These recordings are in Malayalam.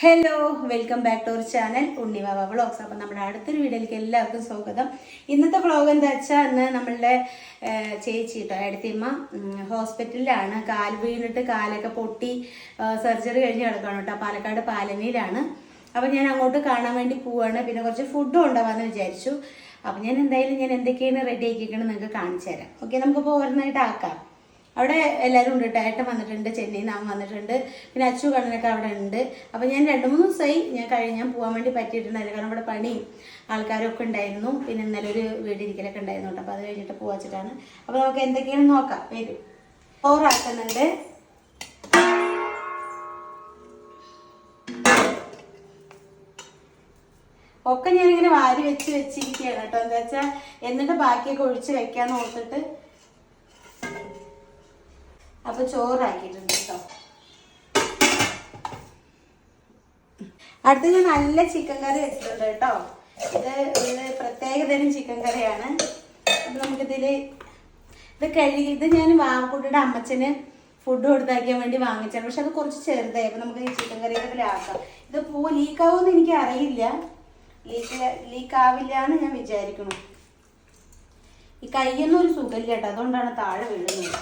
Hello welcome back to our channel Unnivava vlogs അപ്പം നമ്മുടെ അടുത്തൊരു വീഡിയോയിലേക്ക് എല്ലാവർക്കും സ്വാഗതം. ഇന്നത്തെ വ്ളോഗ് എന്താ വെച്ചാൽ ഇന്ന് നമ്മളുടെ ചേച്ചി കേട്ടോ അടുത്തിമ്മ ഹോസ്പിറ്റലിലാണ്. കാൽ വീണിട്ട് കാലൊക്കെ പൊട്ടി സർജറി കഴിഞ്ഞ് കിടക്കുകയാണ് കേട്ടോ പാലക്കാട് പാലനിയിലാണ്. അപ്പം ഞാൻ അങ്ങോട്ട് കാണാൻ വേണ്ടി പോവാണ്. പിന്നെ കുറച്ച് ഫുഡും ഉണ്ടാവാന്ന് വിചാരിച്ചു. അപ്പം ഞാൻ എന്തായാലും ഞാൻ എന്തൊക്കെയാണ് റെഡി ആക്കിയിരിക്കണം നിങ്ങൾക്ക് കാണിച്ചു തരാം. ഓക്കെ നമുക്കിപ്പോൾ ഓരോന്നായിട്ട് ആക്കാം. അവിടെ എല്ലാവരും ഉണ്ട് കേട്ടോ. ഏട്ടൻ വന്നിട്ടുണ്ട് ചെന്നൈയിൽ അവൻ വന്നിട്ടുണ്ട് പിന്നെ അച്ചു കണ്ണനൊക്കെ അവിടെ ഉണ്ട്. അപ്പോൾ ഞാൻ രണ്ട് മൂന്ന് ദിവസമായി ഞാൻ കഴിഞ്ഞ് ഞാൻ പോകാൻ വേണ്ടി പറ്റിയിട്ടുണ്ടായിരുന്നു കാരണം ഇവിടെ പണി ആൾക്കാരൊക്കെ ഉണ്ടായിരുന്നു. പിന്നെ ഇന്നലെ ഒരു വീടിരിക്കലൊക്കെ ഉണ്ടായിരുന്നു കേട്ടോ. അപ്പോൾ അത് കഴിഞ്ഞിട്ട് പോവാച്ചിട്ടാണ് അപ്പോൾ നമുക്ക് എന്തൊക്കെയാണ് നോക്കാം. വരും. ചോറാക്കുന്നുണ്ട്. ഒക്കെ ഞാനിങ്ങനെ വാരി വെച്ച് വെച്ചിരിക്കുകയാണ് കേട്ടോ. എന്താ വെച്ചാൽ എന്നിട്ട് ബാക്കിയൊക്കെ ഒഴിച്ച് വെക്കാന്ന് ഓർത്തിട്ട് അപ്പൊ ചോറാക്കിയിട്ടുണ്ട് കേട്ടോ അടുത്ത് ഞാൻ നല്ല ചിക്കൻ കറി വെച്ചിട്ടുണ്ട് കേട്ടോ ഇത് ഇത് പ്രത്യേകതരം ചിക്കൻ കറിയാണ് അപ്പൊ നമുക്കിതിൽ ഇത് കഴുകി ഇത് ഞാൻ വാവക്കുട്ടിയുടെ അമ്മച്ചന് ഫുഡ് കൊടുത്താക്കാൻ വേണ്ടി വാങ്ങിച്ചാണ് പക്ഷെ അത് കുറച്ച് ചെറുതായി. അപ്പൊ നമുക്ക് ഈ ചിക്കൻ കറിയുടെ ആക്കാം. ഇത് പൂ ലീക്കാവോന്ന് എനിക്ക് അറിയില്ല. ലീക്ക് ലീക്ക് ആവില്ല എന്ന് ഞാൻ വിചാരിക്കുന്നു. ഈ കയ്യൊന്നും ഒരു സുഖമില്ല കേട്ടോ അതുകൊണ്ടാണ് താഴെ വീഴുന്നത്.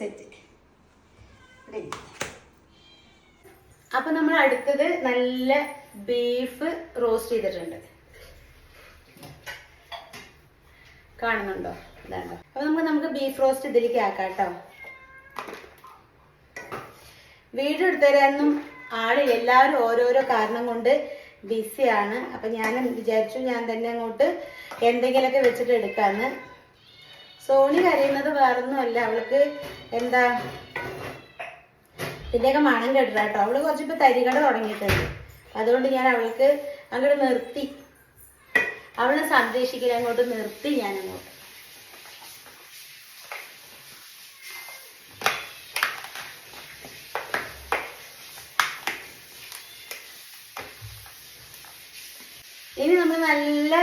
സെറ്റ് അപ്പൊ നമ്മൾ അടുത്തത് നല്ല ബീഫ് റോസ്റ്റ് ചെയ്തിട്ടുണ്ട്. കാണുന്നുണ്ടോ? അപ്പൊ നമുക്ക് നമുക്ക് ബീഫ് റോസ്റ്റ് ഇതിലേക്ക് ആക്കാം കേട്ടോ വീഡിയോ എടുത്തരാനൊന്നും ആളില്ല എല്ലാവരും ഓരോരോ കാരണം കൊണ്ട് ബിസിയാണ് അപ്പൊ ഞാൻ വിചാരിച്ചു ഞാൻ തന്നെ അങ്ങോട്ട് എന്തെങ്കിലുമൊക്കെ വെച്ചിട്ട് എടുക്കാന്ന്. സോണി കരയുന്നത് വേറൊന്നുമല്ല. അവൾക്ക് എന്താ ഇതിന്റെയൊക്കെ മണം കേട്ടില്ല കേട്ടോ. അവൾ കുറച്ചിപ്പോ തരികട തുടങ്ങിയിട്ടുണ്ട്. അതുകൊണ്ട് ഞാൻ അവൾക്ക് അങ്ങോട്ട് നിർത്തി. അവളെ സംരക്ഷിക്കൽ അങ്ങോട്ട് നിർത്തി ഞാൻ അങ്ങോട്ട്. ഇനി നമ്മൾ നല്ല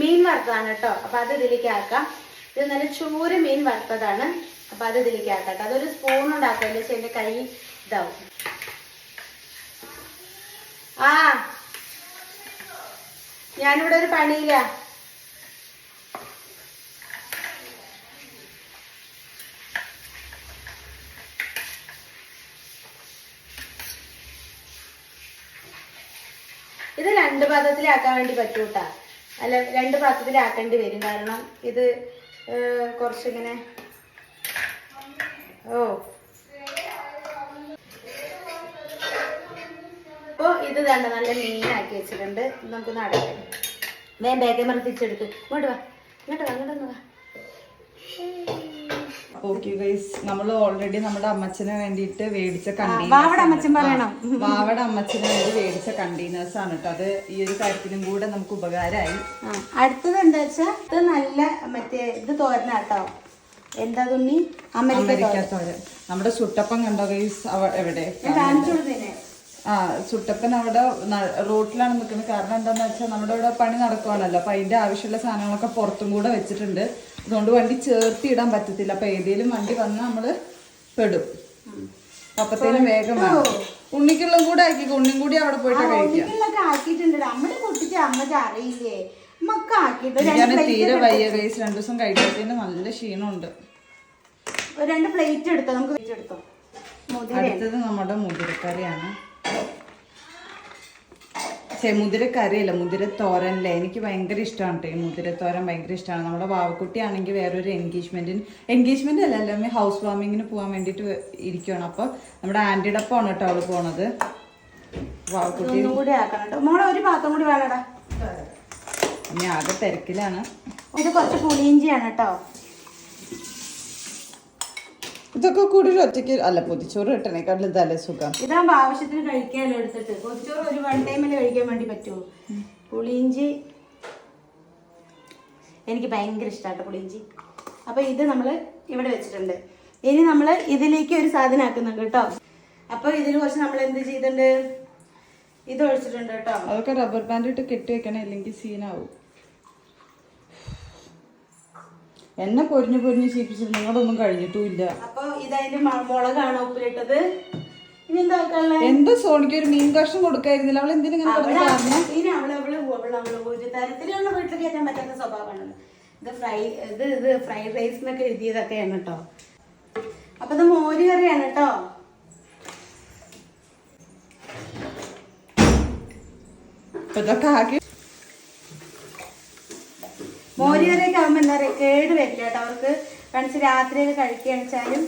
മീൻ വറുത്തതാണ് കേട്ടോ. അപ്പൊ അത് ഇതിലേക്ക് ആക്കാം. ഇത് നല്ല ചൂര മീൻ വറുത്തതാണ്. അപ്പൊ അത് ഇതിലേക്ക് ആക്കാം അതൊരു സ്പൂൺ ഉണ്ടാക്കാൻ വെച്ചാൽ കൈ ഇതാവും. ആ. ഞാനിവിടെ ഒരു പണിയില്ല ഇത് രണ്ട് പാത്രത്തിലാക്കാൻ വേണ്ടി പറ്റൂട്ടാ. അല്ല രണ്ട് പാത്രത്തിലാക്കേണ്ടി വരും. കാരണം ഇത് കുറച്ചിങ്ങനെ. ഓ. അപ്പോൾ ഇത് വേണ്ട നല്ല മീനാക്കി വെച്ചിട്ടുണ്ട്. നമുക്ക് നടക്കാം വേഗം ബേക്കേ മറത്തിച്ചെടുത്ത് ഇങ്ങോട്ട് വാ. ഇങ്ങോട്ട് വാ വാ. ഓക്കെ ഗൈസ് നമ്മൾ ഓൾറെഡി നമ്മുടെ അമ്മച്ചന് വേണ്ടിയിട്ട് മേടിച്ച കണ്ടെയ്നേഴ്സ്. വാവട അമ്മച്ചന് വേണ്ടി മേടിച്ച കണ്ടെയ്നേഴ്സ് ആണ് കേട്ടോ. അത് ഈ ഒരു കാര്യത്തിനും കൂടെ നമുക്ക് ഉപകാരമായി. അടുത്തത് എന്താ വെച്ചാ ഇത് നല്ല മറ്റേ ഇത് തോരനാട്ടോ എന്താ തുണി അമേരിക്ക തോരൻ. നമ്മുടെ സുട്ടപ്പൻ കണ്ടോ ഗൈസ് എവിടെ? ആ സുട്ടപ്പൻ അവിടെ റോട്ടിലാണ് നിൽക്കുന്നത്. കാരണം എന്താണെന്ന് വെച്ചാൽ നമ്മുടെ ഇവിടെ പണി നടക്കുവാണല്ലോ. അപ്പൊ അതിന്റെ ആവശ്യമുള്ള സാധനങ്ങളൊക്കെ പുറത്തും കൂടെ വെച്ചിട്ടുണ്ട്. അതുകൊണ്ട് വണ്ടി ചേർത്തി ഇടാൻ പറ്റത്തില്ല. അപ്പൊ ഏതേലും വണ്ടി വന്നാൽ നമ്മൾ പെടും. അപ്പത്തേനും വേഗം വേണം ഉണ്ണിക്കുള്ളും കൂടെ ആക്കി ഉണ്ണിയും കൂടി അവിടെ പോയിട്ട് കഴിക്കാം. തീരെ വയ്യ ഗൈസ് രണ്ടു ദിവസം കഴിക്കാത്തതിന് നല്ല ക്ഷീണമുണ്ട്. രണ്ട് പ്ലേറ്റ് എടുത്തോ? നമുക്ക് അടുത്തത് നമ്മുടെ മുതിരക്കറിയാണ്. ചെ മുതിരക്കറിയല്ല മുതിരത്തോരനല്ലേ എനിക്ക് ഭയങ്കര ഇഷ്ടമാണ് കേട്ടോ ഈ മുതിരത്തോരൻ ഭയങ്കര ഇഷ്ടമാണ് നമ്മുടെ വാവക്കുട്ടി ആണെങ്കിൽ വേറൊരു എൻഗേജ്മെന്റിന് എൻഗേജ്മെന്റ് അല്ല അല്ലെങ്കിൽ ഹൗസ് വാമിങ്ങിന് പോകാൻ വേണ്ടിയിട്ട് ഇരിക്കുകയാണ് അപ്പോൾ നമ്മുടെ ആന്റിയുടെ ഒപ്പമാണ് കേട്ടോ അവൾ പോണത്. വാവക്കുട്ടി കൂടി ആക്കണം കേട്ടോ മോളെ ഒരു പാത്രം കൂടി വേണടാ. ഇനി ആകെ തിരക്കിലാണ്. ഇത് കുറച്ച് പുളിയിഞ്ചിയാണ് കേട്ടോ ഇതൊക്കെ കൂടി ഒരു ഒറ്റയ്ക്ക് അല്ല പൊതിച്ചോറ് കിട്ടണേക്കാട്ടിൽ ഇതല്ലേ സുഖം. ഇതാകുമ്പോ ആവശ്യത്തിന് കഴിക്കാമല്ലോ എടുത്തിട്ട്. പൊതിച്ചോറ് ഒരു വൺ ടൈമിൽ കഴിക്കാൻ വേണ്ടി പറ്റുമോ? പുളിയിഞ്ചി. എനിക്ക് ഭയങ്കര ഇഷ്ടമാട്ടോ പുളിയിഞ്ചി. അപ്പൊ ഇത് നമ്മൾ ഇവിടെ വെച്ചിട്ടുണ്ട്. ഇനി നമ്മൾ ഇതിലേക്ക് ഒരു സാധനം ആക്കുന്നുണ്ട് കേട്ടോ. അപ്പൊ ഇതിൽ കുറച്ച് നമ്മൾ എന്ത് ചെയ്തിട്ടുണ്ട്? ഇത് ഒഴിച്ചിട്ടുണ്ട് കേട്ടോ. അതൊക്കെ റബ്ബർ ബാൻഡ് ഇട്ട് കെട്ടി വെക്കണം ഇല്ലെങ്കിൽ സീനാവും എന്നെ പൊരിഞ്ഞ് പൊരിഞ്ഞ് ശീപ്പിച്ചിട്ട് നിങ്ങളൊന്നും കഴിഞ്ഞിട്ടുമില്ല. അപ്പൊ ഇതായി മുളകാണ് ഉപ്പിലിട്ടത്? എന്താ സോണിക്ക് ഒരു മീൻ കഷ്ണം കൊടുക്കായിരുന്നില്ല. അവൾ എന്തിനാ തരത്തിലുള്ള വീട്ടിൽ കയറ്റാൻ പറ്റാത്ത സ്വഭാവമാണ്. ഇത് ഫ്രൈ ഇത് ഇത് ഫ്രൈഡ് റൈസ് എന്നൊക്കെ എഴുതിയതൊക്കെയാണ് കേട്ടോ. അപ്പൊ ഇത് മോര് കറിയാണ് കേട്ടോ. ഇതൊക്കെ ആക്കി മോര് കറിയൊക്കെ ആകുമ്പോ എന്താ പറയാ കേട് വരില്ല കേട്ടോ. അവർക്ക് കാണിച്ച് രാത്രിയൊക്കെ കഴിക്കുകയാണ് വെച്ചാലും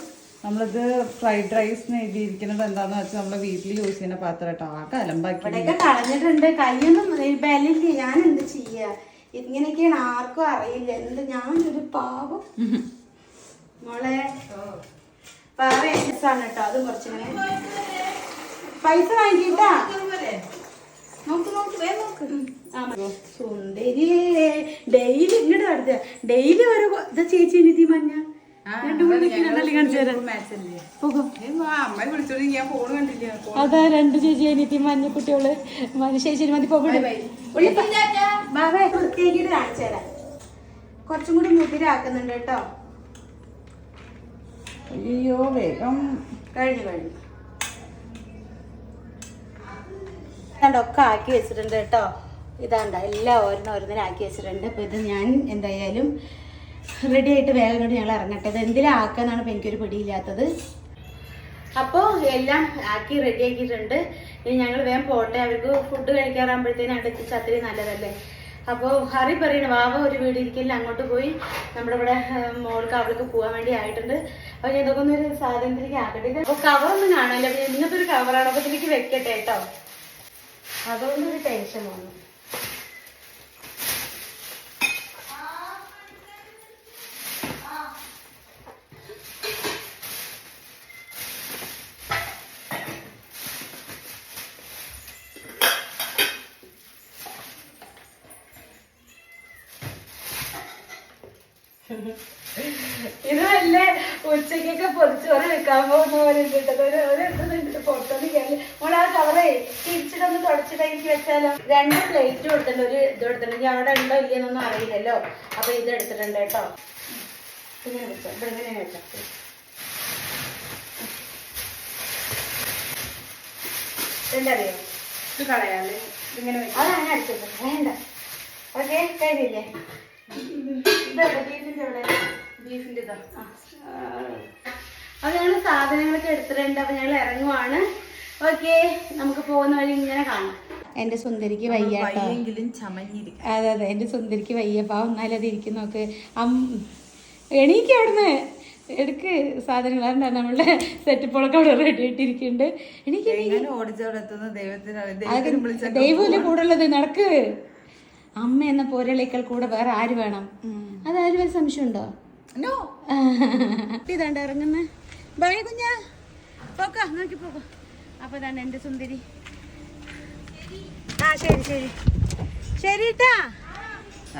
നമ്മളിത് ഫ്രൈഡ് റൈസ് എഴുതിയിരിക്കുന്നത് എന്താന്ന് വെച്ചാൽ നമ്മൾ വീട്ടിൽ യൂസ് ചെയ്യുന്ന പാത്രം കേട്ടോ. ആ കലമ്പാക്കി ഇവിടെയൊക്കെ കളഞ്ഞിട്ടുണ്ട്. കയ്യൊന്നും ബലില്ല ഞാൻ എന്ത് ചെയ്യാ? ഇങ്ങനെയൊക്കെയാണ് ആർക്കും അറിയില്ല. എന്ത് ഞാനൊരു പാവം. മോളെ പാവ ആണ് കേട്ടോ. അത് കുറച്ചിങ്ങനെ പൈസ വാങ്ങിയിട്ടാ നോക്ക് നോക്ക് വേ നോക്ക്. മതി. ഡെയിലി ഇങ്ങോട്ട് നടത്തുക ഡെയിലി ഒരു ഇത് ചേച്ചി നിധി മഞ്ഞ. ഞാൻ അതാ രണ്ട് ചേച്ചി അനിയത്തി മഞ്ഞ കുട്ടികൾ മനുഷ്യ മതി പോകട്ടെ കാണിച്ചു തരാം. കുറച്ചും കൂടി മുതിരാക്കുന്നുണ്ട് കേട്ടോ. അയ്യോ വേഗം. കഴിഞ്ഞു കഴിഞ്ഞു. ഇതാണ്ടൊക്കെ ആക്കി വെച്ചിട്ടുണ്ട് കേട്ടോ. ഇതാണ്ട എല്ലാം ഓരോന്ന് ഓരോന്നിനാക്കി വെച്ചിട്ടുണ്ട്. അപ്പോൾ ഇത് ഞാൻ എന്തായാലും റെഡി ആയിട്ട് വേഗം കൂടി ഞങ്ങൾ ഇറങ്ങട്ടെ. ഇത് എന്തിലാക്കാന്നാണ് ഇപ്പം എനിക്കൊരു പിടിയില്ലാത്തത്. അപ്പോൾ എല്ലാം ആക്കി റെഡി ആക്കിയിട്ടുണ്ട്. ഇനി ഞങ്ങൾ വേഗം പോട്ടെ. അവർക്ക് ഫുഡ് കഴിക്കാറാകുമ്പോഴത്തേനും അവിടെ എത്തിച്ച് അത്രയും നല്ലതല്ലേ? അപ്പോൾ ഹറി പറയണ വാവ ഒരു വീട് ഇരിക്കലിൽ അങ്ങോട്ട് പോയി. നമ്മുടെ ഇവിടെ മോൾക്ക് അവൾക്ക് പോകാൻ വേണ്ടി ആയിട്ടുണ്ട്. അപ്പോൾ ഞാൻ ഇതൊക്കെ ഒന്ന് ഒരു ആക്കട്ടെ. അപ്പോൾ കവറൊന്നും ഒന്നും അപ്പോൾ ഇന്നത്തെ ഒരു കവറാണ് അപ്പോൾ ഇതിലേക്ക് വെക്കട്ടെ കേട്ടോ. ഒരു ടെൻഷൻ വന്നു ഇത് വല്ല ഉച്ചക്കൊക്കെ പൊതിച്ചോറ് വെക്കാൻ പോകുന്ന പോലെ ഉണ്ട് കേട്ടോ. ഒരു ഒരു ഇതൊന്നും പുറത്തൊന്നും ആ കവറേ തിരിച്ചിട്ടൊന്ന് തുടച്ചിട്ട് എനിക്ക് വെച്ചാലോ? രണ്ട് പ്ലേറ്റ് കൊടുത്തിട്ടുണ്ട്. ഒരു ഇത് കൊടുത്തിട്ടുണ്ട്. അവിടെ ഉണ്ടോ ഇല്ലെന്നൊന്നും അറിയില്ലല്ലോ. അപ്പൊ ഇത് എടുത്തിട്ടുണ്ട് കേട്ടോ. ഇങ്ങനെ വെച്ചോ ഇവിടെ ഇങ്ങനെ വെച്ചോ എന്തറിയോ ഇത് കളയാല്ലേ? ഇതിങ്ങനെ അതാണ് അടിച്ചത് വേണ്ട. ഓക്കെ കഴിഞ്ഞില്ലേ? ഇതാ ബീഫിന്റെ അവിടെ. ബീഫിന്റെ ഇതാ അപ്പൊ ഞങ്ങൾ സാധനങ്ങളൊക്കെ എടുത്തിട്ടുണ്ട്. അപ്പൊ ഞങ്ങൾ ഇറങ്ങുവാണ്. ഓക്കെ നമുക്ക് പോകുന്ന വഴി ഇങ്ങനെ കാണാം. എന്റെ സുന്ദരിക്ക് ചമഞ്ഞിരിക്കും. അതെ അതെ. എന്റെ സുന്ദരിക്ക് വയ്യ. പാവം എന്നാലും അത് ഇരിക്കും. നോക്ക്. അം എണീക്ക് അവിടുന്ന്. എടുക്ക് സാധനങ്ങൾ. അതുകൊണ്ടാ നമ്മളുടെ സെറ്റപ്പോളൊക്കെ അവിടെ റെഡി ആയിട്ടിരിക്കുന്നുണ്ട്. എനിക്ക് ദൈവമല്ലേ കൂടെ ഉള്ളത് നടക്ക്. അമ്മ എന്ന പോരളേക്കാൾ കൂടെ വേറെ ആര് വേണം? അതാരും സംശയം സംശയമുണ്ടോ? നോ ഇതാണ്ട് ഇറങ്ങുന്ന. ബൈ കുഞ്ഞ. പോക്ക നോക്കി പോക്കോ. അപ്പൊ ഇതാണ്ട് എന്റെ സുന്ദരി. ആ ശരി ശരി. ശരി ട്ടാ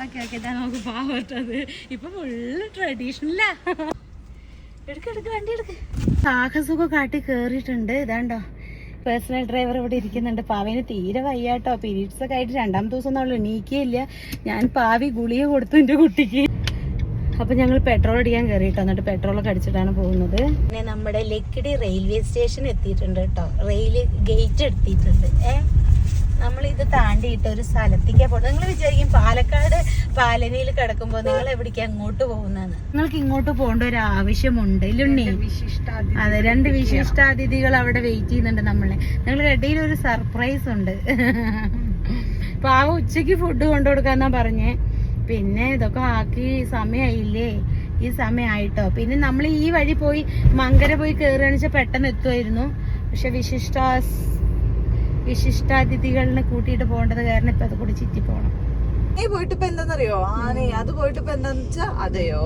ഓക്കെ ഓക്കെ ഇതാ നമുക്ക് പാവട്ടത് ഇപ്പൊ ഫുള്ള് ട്രഡീഷണലാ എടുക്ക എടുക്ക വണ്ടി എടുക്ക. സാഹസമൊക്കെ കാട്ടി കേറിയിട്ടുണ്ട്. ഇതാണ്ടോ പേഴ്സണൽ ഡ്രൈവർ ഇവിടെ ഇരിക്കുന്നുണ്ട്. പാവിന് തീരെ വയ്യാട്ടോ. പീരീഡ്സ് ഒക്കെ ആയിട്ട് രണ്ടാമത്തെ ദിവസം നമ്മൾ ഇല്ല. ഞാൻ പാവി ഗുളിക കൊടുത്തു എന്റെ കുട്ടിക്ക്. അപ്പൊ ഞങ്ങൾ പെട്രോൾ അടിക്കാൻ കയറിയിട്ടോ എന്നിട്ട് പെട്രോൾ ഒക്കെ അടിച്ചിട്ടാണ് പോകുന്നത്. പിന്നെ നമ്മുടെ ലക്കിടി റെയിൽവേ സ്റ്റേഷൻ എത്തിയിട്ടുണ്ട് കേട്ടോ. റെയിൽ ഗേറ്റ് എടുത്തിട്ടുണ്ട്. ഏ? നമ്മൾ ഇത് താണ്ടിയിട്ട് ഒരു സ്ഥലത്തേക്കാ പോകുന്നത് നിങ്ങൾ വിചാരിക്കും പാലക്കാട് പാലനയിൽ കിടക്കുമ്പോൾ നിങ്ങൾ എവിടേക്ക് അങ്ങോട്ട് പോകുന്നതെന്ന് നിങ്ങൾക്ക് ഇങ്ങോട്ട് പോകേണ്ട ഒരു ആവശ്യമുണ്ട് ഇല്ലുണ്ണി അതെ രണ്ട് വിശിഷ്ടാതിഥികൾ അവിടെ വെയിറ്റ് ചെയ്യുന്നുണ്ട് നമ്മളെ. നിങ്ങൾക്ക് ഇടയിൽ ഒരു സർപ്രൈസ് ഉണ്ട്. പാവ ഉച്ചയ്ക്ക് ഫുഡ് കൊണ്ടു കൊടുക്കാന്നാ പറഞ്ഞേ. പിന്നെ ഇതൊക്കെ ആക്കി സമയമായില്ലേ ഈ സമയമായിട്ടോ പിന്നെ നമ്മൾ ഈ വഴി പോയി മങ്കര പോയി കയറുകയാണെന്ന് വെച്ചാൽ പെട്ടെന്ന് എത്തുമായിരുന്നു പക്ഷെ വിശിഷ്ട വിശിഷ്ടാതിഥികളിനെ കൂട്ടിയിട്ട് പോകേണ്ടത് കാരണം ഇപ്പൊ അത് കൂടി ചുറ്റി പോകണം നീ പോയിട്ട് ഇപ്പൊ എന്താന്നറിയോ? ആനേ അത് പോയിട്ട് ഇപ്പൊ എന്താന്ന് വെച്ചാ അതെയോ?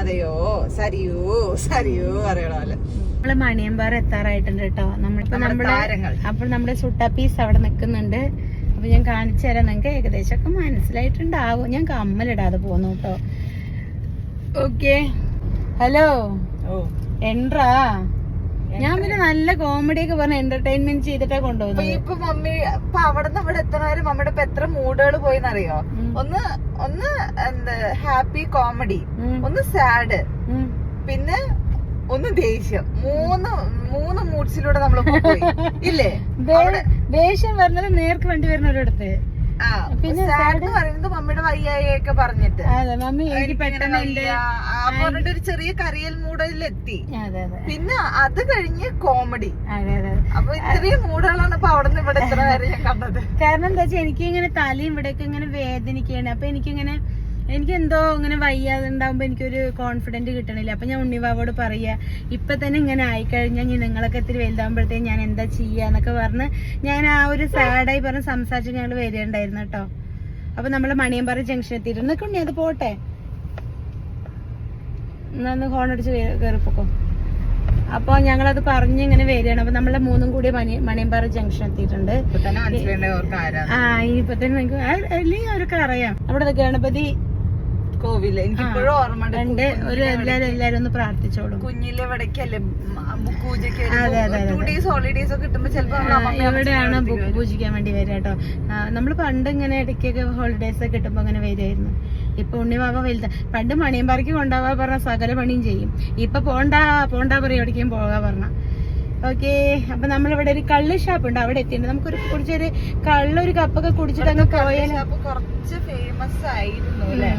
അതെയോ? സരിയോ സരിയോ അറിയണോ നമ്മൾ മണിയമ്പാറ എത്താറായിട്ടുണ്ട് കേട്ടോ. നമ്മളിപ്പോ താരങ്ങൾ. അപ്പോൾ നമ്മുടെ സുട്ടപ്പീസ് അവിടെ നിൽക്കുന്നുണ്ട്. അപ്പൊ ഞാൻ കാണിച്ചു തരാം. നിങ്ങൾക്ക് ഏകദേശം ഒക്കെ മനസ്സിലായിട്ടുണ്ടാവും. ഞാൻ കമ്മലിടാതെ പോന്നു കേട്ടോ. ഓക്കെ ഹലോ എൻട്രാ ഞാൻ പിന്നെ നല്ല കോമഡി ഒക്കെ പറഞ്ഞ എന്റർടൈൻമെന്റ് ചെയ്തിട്ടാ കൊണ്ടുപോകുന്നത്. ഇപ്പൊ മമ്മി ഇപ്പൊ അവിടെ നിന്ന് ഇവിടെ എത്തണവരെ മമ്മിയുടെ ഇപ്പൊ എത്ര മൂഡുകൾ പോയിന്നറിയോ? എന്നറിയോ ഒന്ന് ഒന്ന് എന്താ ഹാപ്പി കോമഡി ഒന്ന് സാഡ് പിന്നെ ഒന്ന് ദേഷ്യം. മൂന്ന് മൂന്ന് മൂഡ്സിലൂടെ നമ്മൾ പോയി. ഇല്ലേ? ദേഷ്യം വരുന്നത് നേർക്ക് വണ്ടി വരുന്നവരടുത്ത് പിന്നെ സാഡ് പറയുന്നത് മമ്മിയുടെ വയ്യായൊക്കെ പറഞ്ഞിട്ട്. മമ്മി പറഞ്ഞിട്ട് ഒരു ചെറിയ കറിയൽ മൂടലിലെത്തി. പിന്നെ അത് കഴിഞ്ഞ് കോമഡി. അപ്പൊ ഇത്രയും മൂടുകളാണ് ഇപ്പൊ അവിടെ നിന്ന് ഇവിടെ ഇത്ര വരെ ഞാൻ കണ്ടത്. കാരണം എന്താ വെച്ചാൽ എനിക്ക് ഇങ്ങനെ തലയും ഇവിടെയൊക്കെ ഇങ്ങനെ വേദനിക്കുകയാണ്. അപ്പൊ എനിക്കിങ്ങനെ എനിക്ക് എന്തോ ഇങ്ങനെ വയ്യാതെ ഉണ്ടാകുമ്പോൾ എനിക്കൊരു കോൺഫിഡന്റ് കിട്ടണില്ല. അപ്പം ഞാൻ ഉണ്ണിവാവോട് പറയുക ഇപ്പം തന്നെ ഇങ്ങനെ ആയിക്കഴിഞ്ഞാൽ ഇനി നിങ്ങളൊക്കെ ഇത്തിരി വലുതാകുമ്പോഴത്തേക്ക് ഞാൻ എന്താ ചെയ്യുക എന്നൊക്കെ പറഞ്ഞ് ഞാൻ ആ ഒരു സാഡായി പറഞ്ഞ് സംസാരിച്ച് ഞങ്ങൾ വരികയുണ്ടായിരുന്നു കേട്ടോ. അപ്പം നമ്മൾ മണിയമ്പാറ ജംഗ്ഷൻ എത്തിയിട്ട് നിൽക്കുണ്ണി അത് പോട്ടെ. എന്നാ ഒന്ന് ഹോൺ അടിച്ച് കയറിപ്പോക്കോ അപ്പൊ ഞങ്ങളത് പറഞ്ഞ് ഇങ്ങനെ വരികയാണ്. അപ്പൊ നമ്മളെ മൂന്നും കൂടി മണി മണിയമ്പാറ ജംഗ്ഷൻ എത്തിയിട്ടുണ്ട്. ഇപ്പൊ ആ ഇനിയിപ്പൊ തന്നെ അല്ലെങ്കിൽ അവർക്ക് അറിയാം. അവിടെ ഗണപതി കോവിൽ. എനിക്ക് ഇപ്പോഴും ഓർമ്മ ഉണ്ട് ഒരു എല്ലാരും എല്ലാരും ഒന്ന് പ്രാർത്ഥിച്ചോളും. കുഞ്ഞിലെ ഇവിടേക്കല്ലേ അതെ, ടു ഡേയ്സ് ഹോളിഡേയ്സ് ഒക്കെ കിട്ടുമ്പോ ചിലപ്പോ ബുക്ക് പൂജിക്കാൻ വേണ്ടി വരിക കേട്ടോ. നമ്മൾ പണ്ട് ഇങ്ങനെ ഇടയ്ക്കൊക്കെ ഹോളിഡേസ് ഒക്കെ കിട്ടുമ്പോ അങ്ങനെ വരുമായിരുന്നു ഇപ്പൊ ഉണ്ണിമാവ വലുത. പണ്ട് മണിയമ്പാറയ്ക്ക് കൊണ്ടാവാ പറഞ്ഞ സകല പണിയും ചെയ്യും. ഇപ്പൊ പോണ്ട പോണ്ട പറയും എവിടേക്കും പോകാ പറഞ്ഞ. ഓക്കെ അപ്പൊ നമ്മളിവിടെ ഒരു കള്ള് ഷാപ്പ് ഉണ്ട്. അവിടെ എത്തിയിട്ടുണ്ട്. നമുക്കൊരു ഒരു കുറച്ചൊരു കള്ളൊരു കപ്പൊക്കെ കുടിച്ചിട്ട് അങ്ങ് പോയാലും? കുറച്ച് ഫേമസ് ആയിരുന്നു അല്ലെ?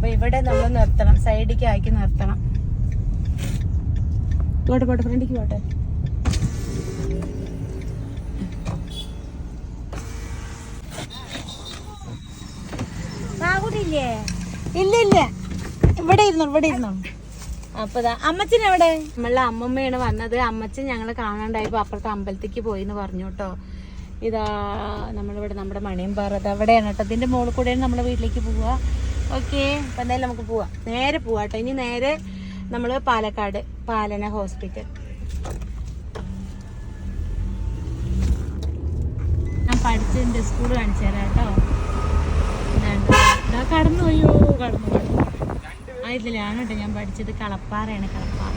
അപ്പൊ ഇവിടെ നമ്മൾ നിർത്തണം. സൈഡിലേക്ക് ആക്കി നിർത്തണം. പോട്ടെ പോട്ടെ ഫ്രണ്ടിക്ക് പോട്ടെ. ഇല്ല ഇല്ല. ഇവിടെ ഇരുന്നു ഇവിടെ ഇരുന്നു. അപ്പൊ അമ്മച്ചൻ എവിടെ? നമ്മളെ അമ്മമ്മയാണ് വന്നത്. അമ്മച്ചൻ ഞങ്ങളെ കാണാണ്ടായപ്പോ അപ്പുറത്തെ അമ്പലത്തേക്ക് പോയി എന്ന് പറഞ്ഞു കേട്ടോ. ഇതാ നമ്മളിവിടെ നമ്മുടെ മണിയമ്പാറ. അവിടെയാണ് കേട്ടോ. ഇതിന്റെ മുകളിൽ കൂടെയാണ് നമ്മളെ വീട്ടിലേക്ക് പോവുക. ഓക്കെ. അപ്പൊ എന്തായാലും നമുക്ക് പോവാം. നേരെ പോവാം കേട്ടോ. ഇനി നേരെ നമ്മൾ പാലക്കാട് പാലന ഹോസ്പിറ്റൽ. ഞാൻ പഠിച്ചതിന്റെ സ്കൂൾ കാണിച്ചു തരാം കേട്ടോ. ഇതാ കടന്നു അയ്യോ കടന്നു കടന്നു ആ കേട്ടോ ഞാൻ പഠിച്ചത് കളപ്പാറയാണ് കളപ്പാറ.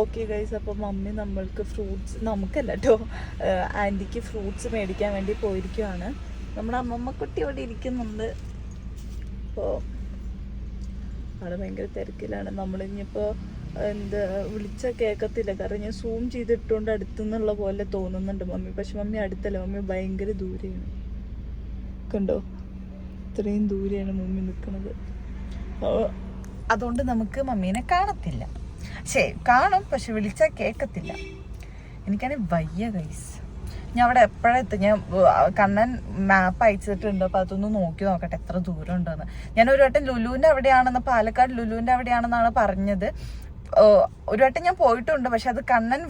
ഓക്കെ ഗൈസ് അപ്പോൾ മമ്മി നമ്മൾക്ക് ഫ്രൂട്ട്സ് നമുക്കല്ല കേട്ടോ ആന്റിക്ക് ഫ്രൂട്ട്സ് മേടിക്കാൻ വേണ്ടി പോയിരിക്കുവാണ്. നമ്മുടെ അമ്മമ്മക്കുട്ടി ഇവിടെ ഇരിക്കുന്നുണ്ട്. അപ്പോൾ അവിടെ ഭയങ്കര തിരക്കിലാണ്. നമ്മളിനിയിപ്പോൾ എന്താ വിളിച്ച കേൾക്കത്തില്ല. കാരണം ഞാൻ സൂം ചെയ്തിട്ടുകൊണ്ട് അടുത്തുനിന്നുള്ള പോലെ തോന്നുന്നുണ്ട് മമ്മി. പക്ഷെ മമ്മി അടുത്തല്ല. മമ്മി ഭയങ്കര ദൂരെയാണ്. കണ്ടോ? ഇത്രയും ദൂരെയാണ് മമ്മി നിൽക്കുന്നത് അതുകൊണ്ട് നമുക്ക് മമ്മീനെ കാണത്തില്ല. ശരി കാണും പക്ഷെ വിളിച്ചാൽ കേൾക്കത്തില്ല. എനിക്കാണെങ്കിൽ വയ്യ ഗൈസ് ഞാൻ അവിടെ എപ്പോഴെത്തും ഞാൻ കണ്ണൻ മാപ്പ് അയച്ചിട്ടുണ്ട്. അപ്പൊ അതൊന്ന് നോക്കി നോക്കട്ടെ എത്ര ദൂരം ഉണ്ടെന്ന് ഞാൻ ഒരു വട്ടം ലുലുവിന്റെ അവിടെയാണെന്ന് പാലക്കാട് ലുലുവിന്റെ അവിടെയാണെന്നാണ് പറഞ്ഞത്. ഒരു വട്ടം ഞാൻ പോയിട്ടുണ്ട്. പക്ഷെ അത് കണ്ണൻ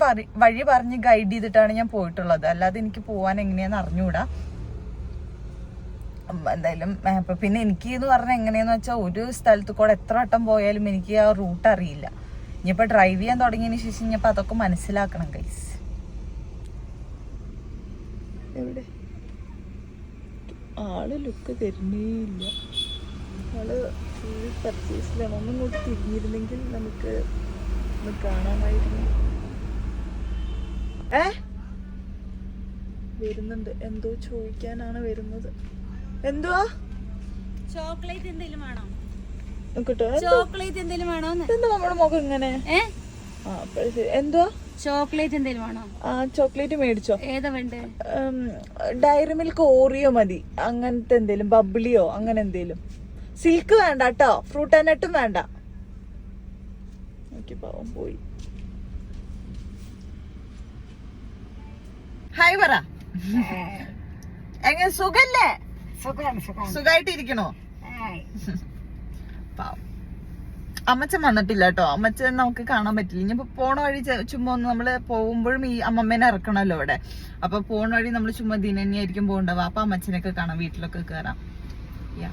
വഴി പറഞ്ഞ് ഗൈഡ് ചെയ്തിട്ടാണ് ഞാൻ പോയിട്ടുള്ളത്. അല്ലാതെ എനിക്ക് പോവാൻ എങ്ങനെയാന്ന് അറിഞ്ഞുകൂടാ എന്തായാലും പിന്നെ എനിക്ക് എന്ന് പറഞ്ഞാൽ എങ്ങനെയാന്ന് വെച്ചാൽ ഒരു സ്ഥലത്ത് കൂടെ എത്ര വട്ടം പോയാലും എനിക്ക് ആ റൂട്ട് അറിയില്ല. ഇനിയിപ്പോ ഡ്രൈവ് ചെയ്യാൻ തുടങ്ങിയതിന് ശേഷം ഇനിയിപ്പോ അതൊക്കെ മനസ്സിലാക്കണം ഗൈസ് എവിടെ? ആൾ ലുക്ക് തരുന്നേയില്ല. ആൾ ഫുൾ പർച്ചേസിലാണ് ഒന്നും കൂടി തിരിഞ്ഞിരുന്നെങ്കിൽ നമുക്ക് ഒന്ന് കാണാമായിരുന്നു. ഏ? വരുന്നുണ്ട്. എന്തോ ചോദിക്കാനാണ് വരുന്നത്. എന്തോ ചോക്ലേറ്റ് എന്തെങ്കിലും വേണോ? ചോക്ലേറ്റ് എന്തെങ്കിലും വേണോ എന്താ നമ്മുടെ മുഖം ഇങ്ങനെ. എന്തുവാ? ചോക്ലേറ്റ് എന്തെങ്കിലും വേണോ? ആ ചോക്ലേറ്റ് മേടിച്ചോ? ഏതാ വേണ്ടേ? ഡയറി മിൽക്ക് ഓറിയോ മതി. അങ്ങനത്തെ എന്തേലും ബബ്ലിയോ അങ്ങനെ എന്തേലും. സിൽക്ക് വേണ്ട കേട്ടോ ഫ്രൂട്ട് ആൻഡ് നട്ടും വേണ്ട. പാവം പോയി. ഹായ് പറ. എങ്ങനെ സുഖല്ലേ? സുഖായിട്ടിരിക്കണോ? പാവം. അമ്മച്ചൻ വന്നിട്ടില്ല കേട്ടോ അമ്മച്ചൻ നമുക്ക് കാണാൻ പറ്റില്ല. ഇനിയിപ്പോ പോണ വഴി ചുമ്മാ ഒന്ന് നമ്മൾ പോകുമ്പോഴും ഈ അമ്മമ്മേനെ ഇറക്കണല്ലോ ഇവിടെ അപ്പൊ പോണ വഴി നമ്മൾ ചുമ്മാ ദിനന്നെയായിരിക്കും പോകണ്ടാവുക അപ്പൊ അമ്മച്ചനൊക്കെ കാണാം. വീട്ടിലൊക്കെ കേറാം. യാ.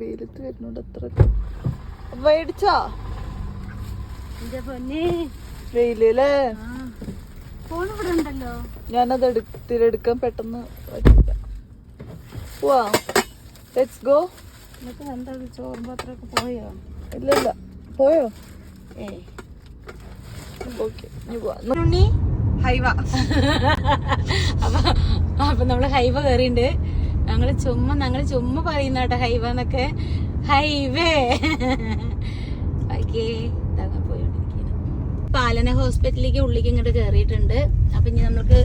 വെയിലത്ത് വരുന്നുണ്ട് അത്ര മേടിച്ചോ വെയിലല്ലേ ഫോൺ ഇവിടെ ഉണ്ടല്ലോ. ഞാനത് എടുത്തിലെടുക്കാൻ പെട്ടെന്ന് പറ്റില്ല പോവാ. ലെറ്റ്സ് ഗോ എന്നിട്ട് എന്താ ചോറും പാത്രമൊക്കെ പോയോ? ഇല്ല ഇല്ല. പോയോ? ഏ. ഉണ്ണി ഹൈവ. അപ്പൊ അപ്പൊ നമ്മൾ ഹൈവ കയറിണ്ട് ഞങ്ങൾ ചുമ്മാ ഞങ്ങൾ ചുമ്മാ പറയുന്ന കേട്ടോ ഹൈവ എന്നൊക്കെ. ഹൈവേ. ഓക്കേ പാലന ഹോസ്പിറ്റലിലേക്ക് ഉള്ളിലേക്ക് ഇങ്ങോട്ട് കയറിയിട്ടുണ്ട് അപ്പൊ ഇനി നമ്മൾക്ക്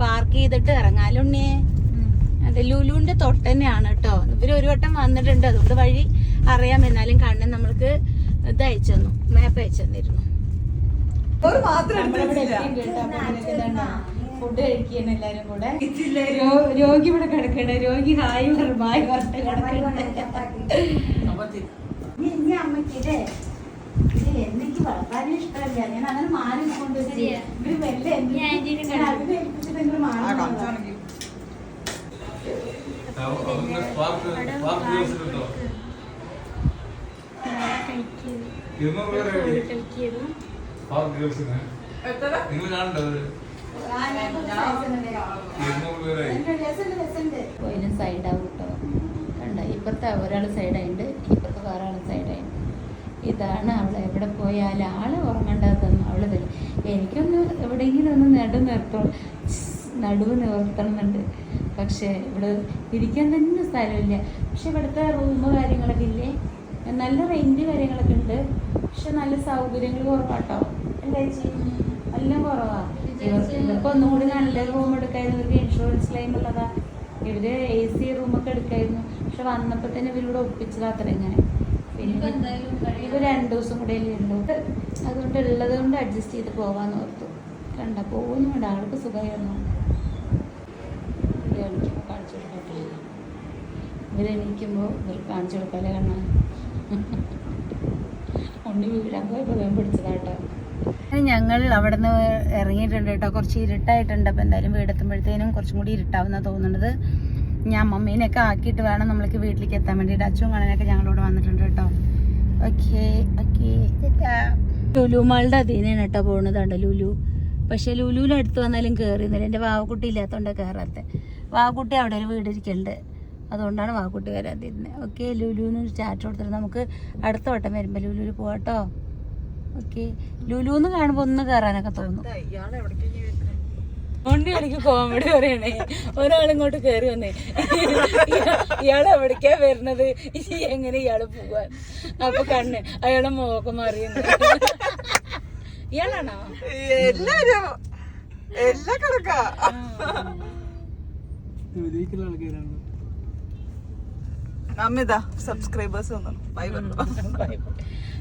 പാർക്ക് ചെയ്തിട്ട് ഇറങ്ങാലോ അതെ ലുലുവിന്റെ തൊട്ട് തന്നെയാണ് കേട്ടോ ഇവർ ഒരു വട്ടം വന്നിട്ടുണ്ട്. അതുകൊണ്ട് വഴി അറിയാം. എന്നാലും കണ്ണൻ നമ്മൾക്ക് ഇത് അയച്ചു തന്നു. മാപ്പ് അയച്ചു തന്നിരുന്നു. ഫുഡ് കഴിക്കുകയാണ് എല്ലാരും കൂടെ. രോഗി ഇവിടെ കിടക്കണേ. രോഗി ഹായ് പറഞ്ഞു ബായ് പറഞ്ഞിട്ട് കിടക്കണേ എനിക്ക് വളർത്താൻ ഇഷ്ടമല്ല. ഞാൻ അങ്ങനെ മാറി കൊണ്ട് ഇവർ വെല്ല അതിനെ ഏൽപ്പിച്ചിട്ട് നിങ്ങൾ മാറി പാർക്ക് പാർക്ക് ദിവസമുണ്ടോ ഇരുന്നൂറ് പേരെ പാർക്ക് ദിവസത്തിന് നിങ്ങൾ കാണണ്ടോ പോയിലും സൈഡാവും കേട്ടോ കണ്ട ഇപ്പുറത്തെ ഒരാൾ സൈഡായിട്ടുണ്ട് ഇപ്പുറത്തെ വേറെ ആൾ സൈഡായിട്ടുണ്ട് ഇതാണ് അവൾ എവിടെ പോയാലും ആൾ ഉറങ്ങണ്ടതെന്ന് അവൾ തരും എനിക്കൊന്ന് എവിടെയെങ്കിലും ഒന്ന് നടു നിർത്തണം. നടുവ് നിവർത്തണമെന്നുണ്ട് പക്ഷേ ഇവിടെ ഇരിക്കാൻ തന്നെ സ്ഥലമില്ല. പക്ഷെ ഇവിടുത്തെ റൂമ് കാര്യങ്ങളൊക്കെ ഇല്ലേ? നല്ല റേഞ്ച് കാര്യങ്ങളൊക്കെ ഉണ്ട്. പക്ഷെ നല്ല സൗകര്യങ്ങൾ കുറവാട്ടോ. ചേച്ചി? എല്ലാം കുറവാ. ഇവർക്ക് ഒന്നുകൂടി നല്ല റൂം എടുക്കായിരുന്നു. ഇവർക്ക് ഇൻഷുറൻസ് ക്ലെയിം ഉള്ളതാ. ഇവർ എ സി റൂമൊക്കെ എടുക്കായിരുന്നു. പക്ഷെ വന്നപ്പോ തന്നെ ഇവരിവിടെ ഒപ്പിച്ചതാ അത്ര ഇങ്ങനെ. പിന്നെ ഇവർ രണ്ടു ദിവസം കൂടെ ഉള്ളൂ. അതുകൊണ്ട് ഉള്ളത് കൊണ്ട് അഡ്ജസ്റ്റ് ചെയ്ത് പോവാന്ന് ഓർത്തു. കണ്ട? പോകുന്നുണ്ട് ആൾക്ക് സുഖമായിരുന്നു. കാണിച്ചു കൊടുക്കട്ടെ ഇവരെണീക്കുമ്പോൾ ഇവർ കാണിച്ചു കൊടുക്കാല്ലേ കണ്ണ? ഉണ്ണി വീഴാൻ പോയപ്പോൾ വേഗം പിടിച്ചതാട്ടോ. ഞങ്ങൾ അവിടെ നിന്ന് ഇറങ്ങിയിട്ടുണ്ട് കേട്ടോ. കുറച്ച് ഇരുട്ടായിട്ടുണ്ട്. അപ്പോൾ എന്തായാലും വീടെത്തുമ്പോഴത്തേനും കുറച്ചും കൂടി ഇരുട്ടാവുന്ന തോന്നുന്നത്. ഞാൻ മമ്മീനെയൊക്കെ ആക്കിയിട്ട് വേണം നമ്മൾക്ക് വീട്ടിലേക്ക് എത്താൻ വേണ്ടിയിട്ട്. അച്ഛനും കാണാനൊക്കെ ഞങ്ങളോട് വന്നിട്ടുണ്ട് കേട്ടോ. Okay okay. ലുലുമാളുടെ മാളുടെ അതീനാണ് കേട്ടോ പോകുന്നത് കണ്ടോ ലുലു? പക്ഷെ ലുലുവിന്റെ അടുത്ത് വന്നാലും കയറിയുന്നില്ല എന്റെ വാവക്കുട്ടി ഇല്ലാത്തതുകൊണ്ട് കയറാത്ത വാവക്കുട്ടി അവിടെ ഒരു വീട് ഇരിക്കുന്നുണ്ട് അതുകൊണ്ടാണ് വാഗുട്ടി വരാതിരുന്നത് ഓക്കെ ലുലുവിന് ചാറ്റ് കൊടുത്തിട്ട് നമുക്ക് അടുത്ത വട്ടം വരുമ്പോൾ ലുലുവിൽ പോവാട്ടോ. ഓക്കെ ലുലുന്ന് കാണുമ്പോൾ ഒന്ന് കയറാനൊക്കെ തോന്നും. ഉണ്ണി എനിക്ക് കോമഡി പറയണേ. ഒരാളിങ്ങോട്ട് കയറി വന്നേ. ഇയാൾ എവിടേക്കാ വരുന്നത്? എങ്ങനെ ഇയാൾ പോവാൻ അപ്പൊ കണ്ണ് അയാളെ മോഹം മാറിയുന്നു. ഇയാളാണോ? എല്ലാരും. എല്ലാ കണക്കാ. അമ്മിതാ സബ്സ്ക്രൈബേഴ്സ്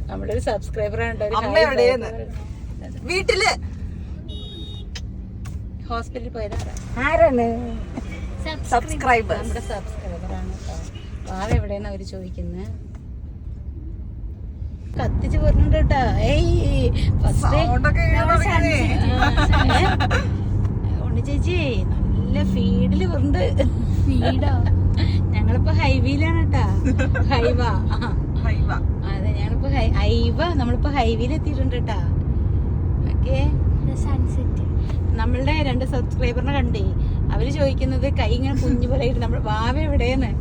നമ്മുടെ ഒരു സബ്സ്ക്രൈബർ അമ്മ എവിടെയെന്ന്? വീട്ടിൽ. ഹോസ്പിറ്റലിൽ പോയതാ ആരാണ്? സബ്സ്ക്രൈബേഴ്സ് നമ്മുടെ സബ്സ്ക്രൈബർ ആണ് കേട്ടോ. വാവ എവിടെയാണ് അവർ ചോദിക്കുന്നത് കത്തിച്ച് പറഞ്ഞിട്ട് കേട്ടാ. ഏയ് ഫസ്റ്റ് ചേച്ചി നല്ല ഫീഡിൽ ഉണ്ട് ഫീഡോ ഞങ്ങളിപ്പോ ഹൈവേയിലാണ് കേട്ടാ ഹൈവ ഹൈവ അതെ ഞങ്ങളിപ്പോ ഹൈ- ഹൈവ നമ്മളിപ്പോ ഹൈവേയിൽ എത്തിയിട്ടുണ്ട് കേട്ടാ ഓക്കെ നമ്മളുടെ രണ്ട് സബ്സ്ക്രൈബറിനെ കണ്ടേ. അവർ ചോദിക്കുന്നത് കൈ ഇങ്ങനെ കുഞ്ഞു പോലെ നമ്മൾ നമ്മൾ വാവ എവിടെയെന്ന്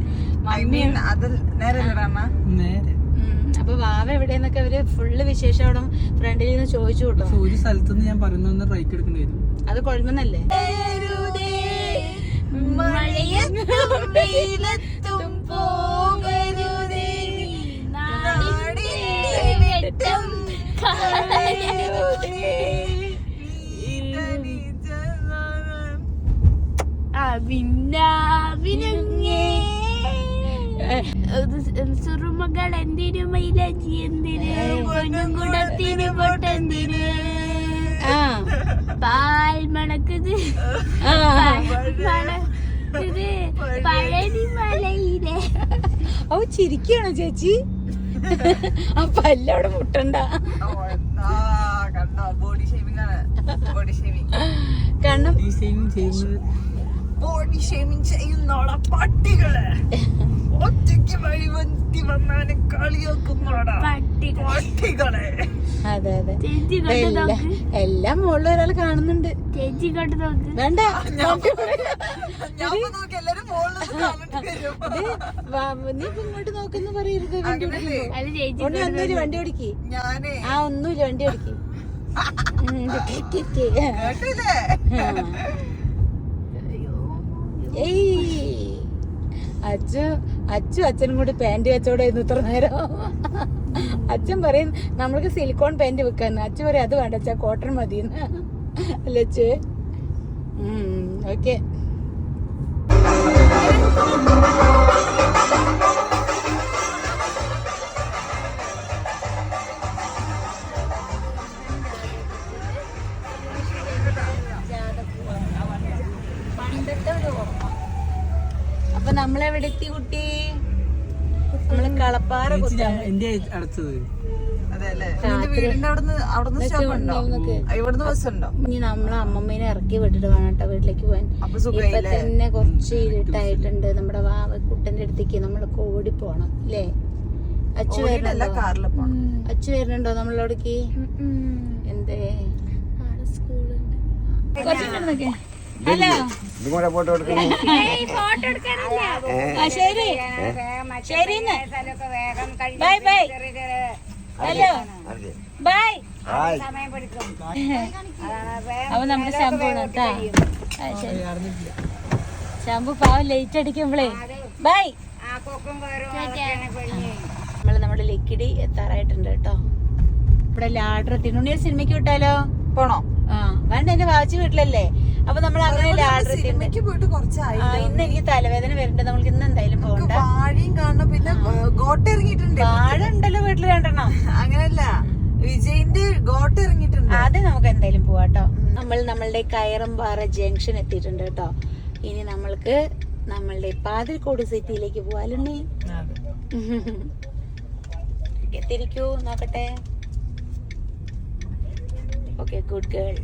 ഐ മമ്മി അത് നേരെ ഇടാമ്മ നേരെ. ഉം, അപ്പൊ വാവ എവിടെയെന്നൊക്കെ അവർ ഫുള്ള് വിശേഷം അവിടെ ഫ്രണ്ടിൽ നിന്ന് ചോദിച്ചു കേട്ടോ ഒരു സ്ഥലത്തുനിന്ന് ഞാൻ പറയുന്ന റൈറ്റ് എടുക്കേണ്ടി വരും. അത് കൊഴമ്പന്നല്ലേ സുറുമകൾ എന്തിനു മൈലജി എന്തിന് പൊന്നും കുടത്തിന് പൊട്ടെന്തിന് ആ. പാൽ മണക്കുത്. ആ. മണക്കുത് പഴനി മലയിലെ. ഓ ചിരിക്കാണോ ചേച്ചി. ആ പല്ലവിടെ മുട്ടണ്ട. ബോഡി ഷേമിംഗ് ആണ്. ബോഡി ഷേമിംഗ് കാരണം ബോഡി ഷേമിംഗ് ചെയ്യുന്നോടാ പട്ടികളെ. ഒറ്റയ്ക്ക് വഴിവന്തി വന്നാലും കളിയാക്കുന്നോടാ പട്ടികൾ പട്ടികളെ. അതെ അതെ. ചേച്ചി കണ്ടു എല്ലാം നോക്ക് എല്ലാം മുകളിൽ ഒരാൾ കാണുന്നുണ്ട്. ചേച്ചി കൊണ്ട് നോക്ക്. വേണ്ട. നീ ഇങ്ങോട്ട് നോക്കുന്ന പറയരുത് വണ്ടി ഒന്നുമില്ല വണ്ടി ഓടിക്ക്. ആ ഒന്നുമില്ല വണ്ടി ഓടിക്ക്. ഏയ്. അച്ചു അച്ചു അച്ഛനും കൂടി പാന്റ് വെച്ചോടായിരുന്നു ഇത്ര നേരം. അച്ഛൻ പറയും നമ്മൾക്ക് സിലിക്കോൺ പാന്റ് വെക്കാന്ന്. അച്ഛൻ പറയും അത് വേണ്ട അച്ഛാ കോട്ടൺ മതിയെന്ന് അല്ലേ ഓക്കെ ഉണ്ടോ? ഇനി നമ്മളെ അമ്മമ്മേനെ ഇറക്കി വിട്ടിട്ട് വേണം കേട്ടോ വീട്ടിലേക്ക് പോവാൻ ഇപ്പൊ തന്നെ കുറച്ച് ഇരുട്ടായിട്ടുണ്ട്. നമ്മുടെ വാവ കുട്ടന്റെ അടുത്തേക്ക് നമ്മളൊക്കെ ഓടി പോണം അല്ലേ? അച്ചു വരുന്നുണ്ടോ? അച്ഛൻ അച്ചു വരുന്നുണ്ടോ നമ്മളവിടേക്ക് എന്തേ? സ്കൂളുണ്ട്. ഇതും ഫോട്ടോ എടുക്കണം? ഫോട്ടോ എടുക്കാനില്ല? ആ ശരി. ശരി ബൈ ബൈ. ഹലോ. ബൈ. അപ്പൊ നമ്മുടെ ശാമ്പു കേട്ടാ. ശാമ്പു പാവം ലേറ്റ് അടിക്കുമ്പളേ. ബൈ. നമ്മൾ നമ്മുടെ ലക്കിടി എത്താറായിട്ടുണ്ട് കേട്ടോ. ഇവിടെ ലാഡർ എത്തിനുണ്ണിയൊരു സിനിമയ്ക്ക് വിട്ടാലോ? പോണോ? ആ വേണ്ട എന്റെ വാച്ച് വീട്ടിലല്ലേ? അപ്പൊ നമ്മൾ അങ്ങനെ സിനിമയ്ക്ക് പോയിട്ട് കുറച്ചായി ഇന്ന് എനിക്ക് തലവേദന വരുന്നുണ്ട്. നമ്മൾക്ക് ഇന്ന് എന്തായാലും പോകണ്ട. വാഴയും കാണണം. പിന്നെ ഗോട്ട് ഇറങ്ങിയിട്ടുണ്ട്. വാഴ ഉണ്ടല്ലോ വീട്ടിൽ രണ്ടെണ്ണം. അങ്ങനല്ല. വിജയിന്റെ ഗോട്ട് ഇറങ്ങിയിട്ടുണ്ട്. ആദ്യം നമുക്ക് എന്തായാലും പോവാട്ടോ നമ്മൾ നമ്മളുടെ കയറമ്പാറ ജംഗ്ഷൻ എത്തിയിട്ടുണ്ട് കേട്ടോ. ഇനി നമ്മൾക്ക് നമ്മളുടെ പാതിരിക്കോട് സിറ്റിയിലേക്ക് പോവാലുണ്ണി എത്തിരിക്കൂ നോക്കട്ടെ. Okay good girl